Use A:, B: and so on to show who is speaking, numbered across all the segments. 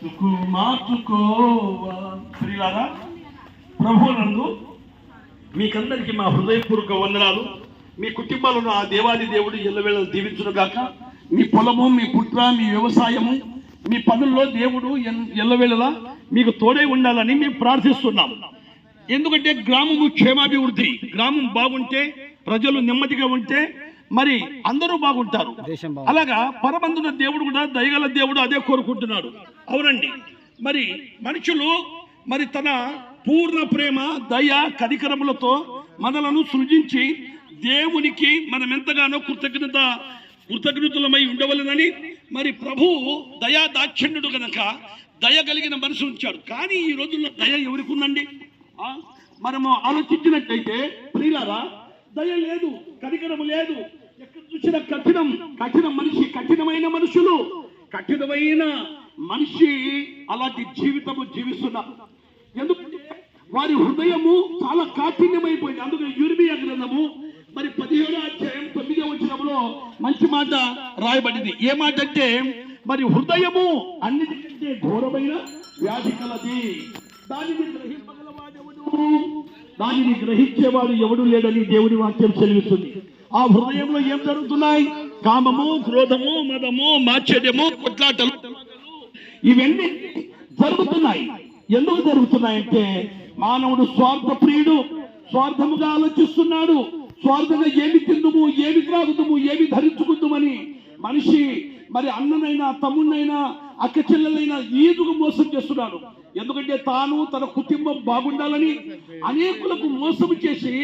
A: తుకు ప్రభు ప్రియులారా ప్రభునందు మీకందరికీ మా హృదయపూర్వక వందనాలు. మీ కుటుంబాలను ఆ దేవాది దేవుడు ఎల్లవేళ దీవించునుగాక. మీ పొలము మీ పుట్ర మీ వ్యవసాయము మీ పనుల్లో దేవుడు ఎన్- ఎల్లవేళలా మీకు తోడై ఉండాలని మేము ప్రార్థిస్తున్నాం. ఎందుకంటే గ్రామము క్షేమాభివృద్ధి. గ్రామం బాగుంటే ప్రజలు నెమ్మదిగా ఉంటే మరి అందరూ బాగుంటారు. అలాగా పరమందున దేవుడు కూడా దయగల దేవుడు అదే కోరుకుంటున్నాడు అవునండి మరి మనుషులు మరి తన పూర్ణ ప్రేమ దయ కనికరములతో మనలను సృజించి దేవునికి మనం ఎంతగానో కృతజ్ఞత కృతజ్ఞతలమై ఉండవలనని మరి ప్రభువు దయా దాక్షిణ్యుడు గనక దయ కలిగిన మనసు ఉంచాడు కానీ ఈ రోజుల్లో దయ ఎవరికి ఉందండి? మనము ఆలోచించినట్లయితే ప్రియులారా దయ లేదు కనికరము లేదు ఎక్కడ కఠినం కఠిన మనిషి కఠినమైన మనుషులు. కఠినమైన మనిషి అలాంటి జీవితము జీవిస్తున్నారు ఎందుకంటే వారి హృదయము చాలా కాఠిన్యమైపోయింది. అందుకని యూర్మియా గ్రంథము మరి పదిహేడో అధ్యాయం తొమ్మిదో వచ్చినప్పుడు మంచి మాట రాయబడింది. ఏ మాట అంటే మరి హృదయము అన్నిటికంటే ఘోరమైన వ్యాధి కలది. దానిని గ్రహింపగలవాడెవడు? దానిని గ్రహించేవాడు ఎవడు లేడని దేవుడి వాక్యం చెల్లిస్తుంది. ఆ హృదయంలో ఏం జరుగుతున్నాయి? కామము క్రోధము మదము మాచర్యము కొట్లాటలు. ఇవన్నీ జరుగుతున్నాయి. ఎందుకు జరుగుతున్నాయంటే మానవుడు స్వార్థ ప్రియుడు స్వార్థముగా ఆలోచిస్తున్నాడు. స్వార్థంగా ఏమి తిందుము ఏమి త్రాగుదుము ఏమి ధరించుకుందుమని మనిషి మరి అన్ననైనా తమ్మునైనా అక్క చెల్లెలైనా ఈదుకు మోసం చేస్తున్నాడు. ఎందుకంటే తాను తన కుటుంబం బాగుండాలని అనేకులకు మోసం చేసి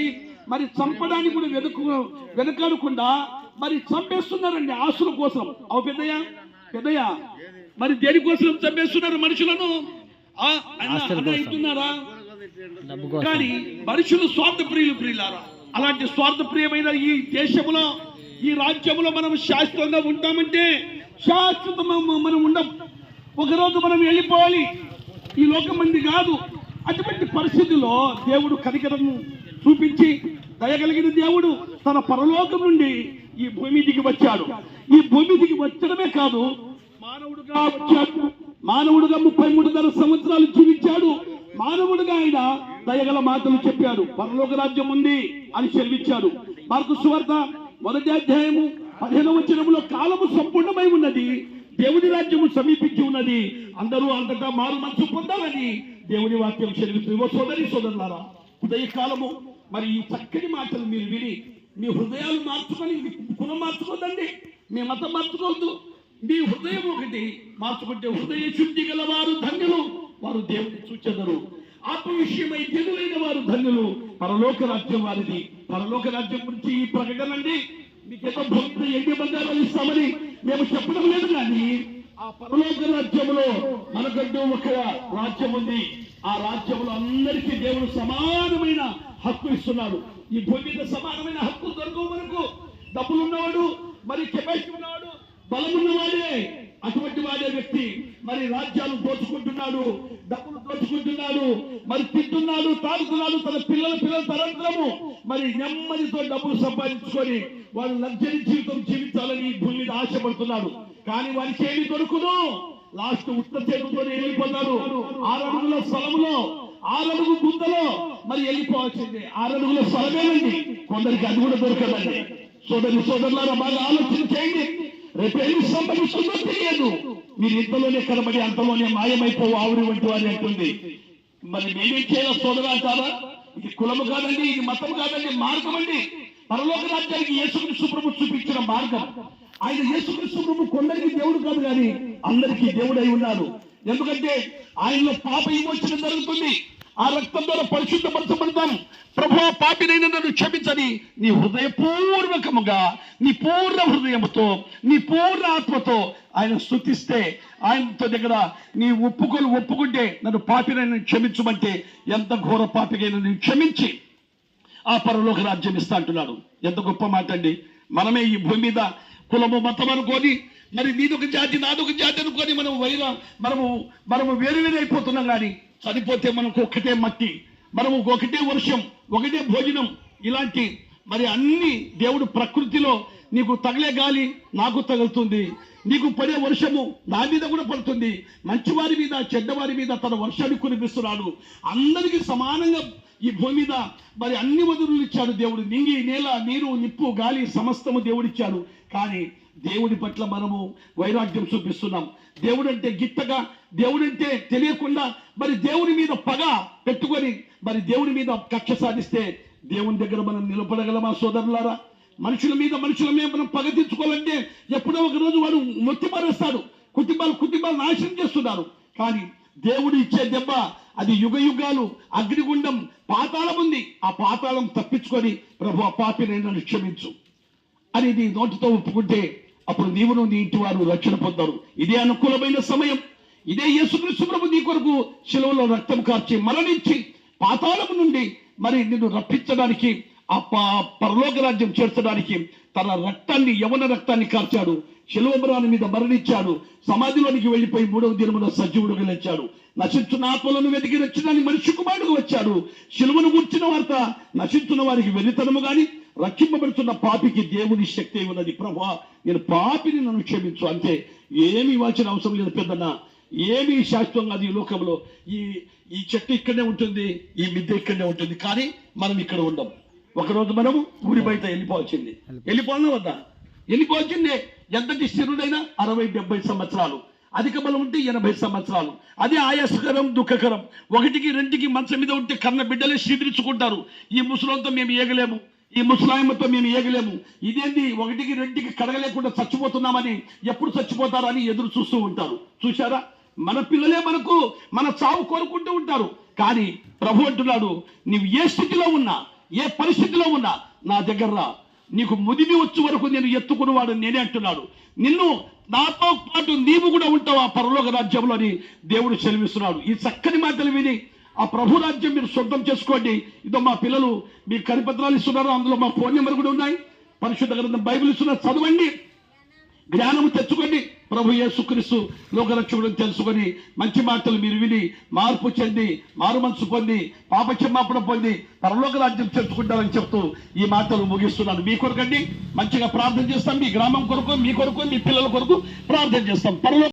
A: మరి చంపడానికి కూడా వెనుక వెనకాడకుండా మరి చంపేస్తున్నారండి ఆశల కోసం. అవు పెద్దయ్య పెద్దయ్య మరి దేనికోసం చంపేస్తున్నారు మనుషులను. ఇస్తున్నారా కానీ మనుషులు స్వార్థ ప్రియులు ప్రియులారా. అలాంటి స్వార్థ ప్రియమైన ఈ దేశంలో ఈ రాజ్యంలో మనం శాశ్వతంగా ఉంటామంటే శాశ్వతంగా మనం ఉండం. ఒకరోజు మనం వెళ్ళిపోవాలి. ఈ లోకం మంది కాదు. అటువంటి పరిస్థితుల్లో దేవుడు కనికరము చూపించి దయగలిగిన దేవుడు తన పరలోకం నుండి ఈ భూమి దిగి వచ్చాడు. ఈ భూమి దిగి వచ్చడమే కాదు మానవుడుగా వచ్చాడు. మానవుడుగా ముప్పై మూడున్నర సంవత్సరాలు జీవించాడు. మానవుడుగా ఆయన దయగల మాటలు చెప్పాడు. పరలోక రాజ్యం ఉంది అని చెల్లించాడు మార్కు సువార్త మొదటి అధ్యాయము పదిహేను వచనంలో కాలము సంపూర్ణమై ఉన్నది. దేవుని రాజ్యము సమీపించి ఉన్నది. అందరూ అంతటా మారు మనసు పొందాలని దేవుని వాక్యం సెలవిస్తుంది. సోదరి సోదరులారా ఉదయ కాలము మరి ఈ చక్కని మాటలు మీరు విని మీ హృదయాలు మార్చుకొని కులం మార్చుకోదండి మీ మతం మార్చుకోవద్దు. మీ హృదయం ఒకటి మార్చుకుంటే హృదయ శుద్ధి గల వారు ధన్యులు వారు దేవుని చూచెదరు ఆత్మ విషయమై వారు ధన్యులు. పరలోక రాజ్యం వారిది. పరలోక రాజ్యం గురించి ఈ ప్రకటన అండి. మీకేదో భక్తి ఎన్ని బంగారాలు ఇస్తామని మేము చెప్పడం లేదు కానీ ఆ పరలోక రాజ్యంలో మనకంటూ ఒక రాజ్యం ఉంది. ఆ రాజ్యంలో అందరికీ దేవుడు సమానమైన హక్కు ఇస్తున్నాడు ఈ భూమి మీద సమానమైన హక్కు దొరకవు మనకు. డబ్బులు ఉన్నవాడు మరి కెపాసిటీ ఉన్నవాడు బలం ఉన్నవాడే అటువంటి వాడే వ్యక్తి. మరి రాజ్యాలు దోచుకుంటున్నాడు డబ్బులు దోచుకుంటున్నాడు మరి తింటున్నాడు తాగుతున్నాడు తన పిల్లల పిల్లల తరంతరము మరి నెమ్మదితో డబ్బులు సంపాదించుకొని వాళ్ళు లగ్జరీ జీవితం జీవించాలని భూమి మీద ఆశపడుతున్నాడు. కానీ వారికి ఏమి దొరుకును లాస్ట్ ఉత్త చేతితో వెళ్ళిపోతాడు అడుగుల స్థలంలో ఆరడుగు గుంతలో మరి వెళ్ళిపోవాల్సింది. ఆరడుగుల స్థలమేనండి కొందరికి అది కూడా దొరకదండి. సోదరి సోదరులారా బాగా ఆలోచన చేయండి రేపు ఏమి సంభవిస్తుందో తెలియదు. మీరు ఇంతలోనే కనబడి అంతలోనే మాయమైపోవు ఆవిరి వంటి వారి అంటుంది. మరి మేమేం చేయాలి సోదరు అంటారా? ఇది కులము కాదండి ఇది మతం కాదండి మార్గం అండి. పరలోక రాజ్యానికి యేసుక్రీస్తు ప్రభు చూపించిన మార్గం. ఆయన యేసుక్రీస్తు ప్రభు కొందరికి దేవుడు కాదు కానీ అందరికీ దేవుడై ఉన్నారు. ఎందుకంటే ఆయనలో పాప విమోచన జరుగుతుంది. ఆ రక్తం ద్వారా పరిశుద్ధపరచబడతాం ప్రభు పాపినైన నన్ను క్షమించని నీ హృదయపూర్వకముగా నీ పూర్ణ హృదయముతో నీ పూర్ణ ఆత్మతో ఆయన స్థుతిస్తే ఆయనతో దగ్గర నీ ఒప్పుకొని ఒప్పుకుంటే నన్ను పాపినైనా క్షమించమంటే ఎంత ఘోర పాపికైనా నేను క్షమించి ఆ పరలోక రాజ్యం ఇస్తా అంటున్నాడు. ఎంత గొప్ప మాట అండి మనమే ఈ భూమి మీద కులము మతం అనుకొని మరి నీదొక జాతి నాదొక జాతి అనుకొని మనం వైర మనము మనము వేరు వేరు అయిపోతున్నాం కానీ చనిపోతే మనకు ఒక్కటే మట్టి మనము ఒకటే వర్షం ఒకటే భోజనం ఇలాంటి మరి అన్ని దేవుడు ప్రకృతిలో నీకు తగిలే గాలి నాకు తగులుతుంది. నీకు పడే వర్షము నా మీద కూడా పడుతుంది. మంచివారి మీద చెడ్డవారి మీద తన వర్షాన్ని కురిపిస్తున్నాడు. అందరికీ సమానంగా ఈ భూమి మీద మరి అన్ని వదులు ఇచ్చాడు దేవుడు. నింగి నేల నీరు నిప్పు గాలి సమస్తము దేవుడిచ్చాడు. కానీ దేవుడి పట్ల మనము వైరాగ్యం చూపిస్తున్నాం. దేవుడు అంటే గిట్టగా దేవుడంటే తెలియకుండా మరి దేవుని మీద పగ పెట్టుకొని మరి దేవుని మీద కక్ష సాధిస్తే దేవుని దగ్గర మనం నిలబడగలమా సోదరులారా? మనుషుల మీద మనుషుల మీద మనం పగ తెచ్చుకోవాలంటే ఎప్పుడో ఒక రోజు వాడు మొత్తిపరుస్తాడు కుటుంబాలు కుటుంబాలు నాశనం చేస్తున్నారు. కానీ దేవుడు ఇచ్చే దెబ్బ అది యుగ యుగాలు అగ్నిగుండం పాతాళం ఉంది. ఆ పాతాళం తప్పించుకొని ప్రభు ఆ పాపిని నన్ను క్షమించు. అని నీ నోటితో ఒప్పుకుంటే అప్పుడు నీవును నీ ఇంటి వారు రక్షణ పొందారు. ఇదే అనుకూలమైన సమయం. ఇదే యేసుక్రీస్తు ప్రభు నీ కొరకు శిలువలో రక్తం కార్చి మరణించి పాతాళము నుండి మరి నిన్ను రప్పించడానికి ఆ ప- పరలోక రాజ్యం చేర్చడానికి తన రక్తాన్ని యవన రక్తాన్ని కార్చాడు. శిలువబరాని మీద మరణించాడు. సమాధిలోనికి వెళ్ళిపోయి మూడవ దినమున సజీవుడు లేచాడు. నశించున్న ఆత్మలను వెతికి రక్షణాన్ని మనిషి కుమారుడుగా వచ్చాడు. శిలువను గుర్చిన వార్త నశించున్న వారికి వెలితనము గాని రక్షింపబడుతున్న పాపికి దేవుని శక్తి ఉన్నది. ప్రభా నేను పాపిని నన్ను క్షమించు. అంతే ఏమి ఇవ్వాల్సిన అవసరం లేదు పెద్దన్న. ఏమి శాశ్వతంగా అది ఈ లోకంలో ఈ ఈ చెట్టు ఇక్కడనే ఉంటుంది ఈ మిద్దె ఇక్కడనే ఉంటుంది. కానీ మనం ఇక్కడ ఉండం. ఒకరోజు మనము ఊరి బయట వెళ్ళిపోవచ్చింది వెళ్ళిపోవాలన్నా వద్దా? వెళ్ళిపోవచ్చిందే ఎంతటి స్థిరుడైనా అరవై డెబ్బై సంవత్సరాలు. అధిక బలం ఉంటే ఎనభై సంవత్సరాలు. అదే ఆయాసకరం దుఃఖకరం. ఒకటికి రెండుకి మంచం మీద ఉంటే కన్న బిడ్డలే శీదిరించుకుంటారు ఈ ముసలంతో మేము ఏగలేము. ఈ ముసలాయమతో మేము ఏగలేము. ఇదేంది? ఒకటికి రెండుకి కడగలేకుండా చచ్చిపోతున్నామని ఎప్పుడు చచ్చిపోతారని ఎదురు చూస్తూ ఉంటారు. చూశారా? మన పిల్లలే మనకు మన చావు కోరుకుంటూ ఉంటారు. కానీ ప్రభు అంటున్నాడు నీవు ఏ స్థితిలో ఉన్నా ఏ పరిస్థితిలో ఉన్నా నా దగ్గర రా. నీకు ముదిమి వచ్చే వరకు నేను ఎత్తుకునేవాడు నేనే అంటున్నాడు. నిన్ను నాతో పాటు నీవు కూడా ఉంటావు ఆ పరలోక రాజ్యంలో? అని దేవుడు సెలవిస్తున్నాడు. ఈ చక్కని మాటలు విని ఆ ప్రభు రాజ్యం మీరు సొంతం చేసుకోండి. ఇదో మా పిల్లలు మీ కరిపత్రాలు ఇస్తున్నారు. అందులో మా ఫోన్ నెంబర్ కూడా ఉన్నాయి. పరిశుద్ధ గ్రంథం బైబిల్ ఇస్తున్నారు చదవండి. జ్ఞానము తెచ్చుకోండి. ప్రభు యేసుక్రీస్తు లోకరక్షకుడు తెలుసుకొని మంచి మాటలు మీరు విని మార్పు చెంది మారు మనసు పొంది పాప క్షమాపణ పొంది పరలోక రాజ్యం తెచ్చుకుంటారని చెప్తూ ఈ మాటలు ముగిస్తున్నాను. మీ కొరకండి. మంచిగా ప్రార్థన చేస్తాం. మీ గ్రామం కొరకు మీ కొరకు మీ పిల్లల కొరకు ప్రార్థన చేస్తాం. పరలోక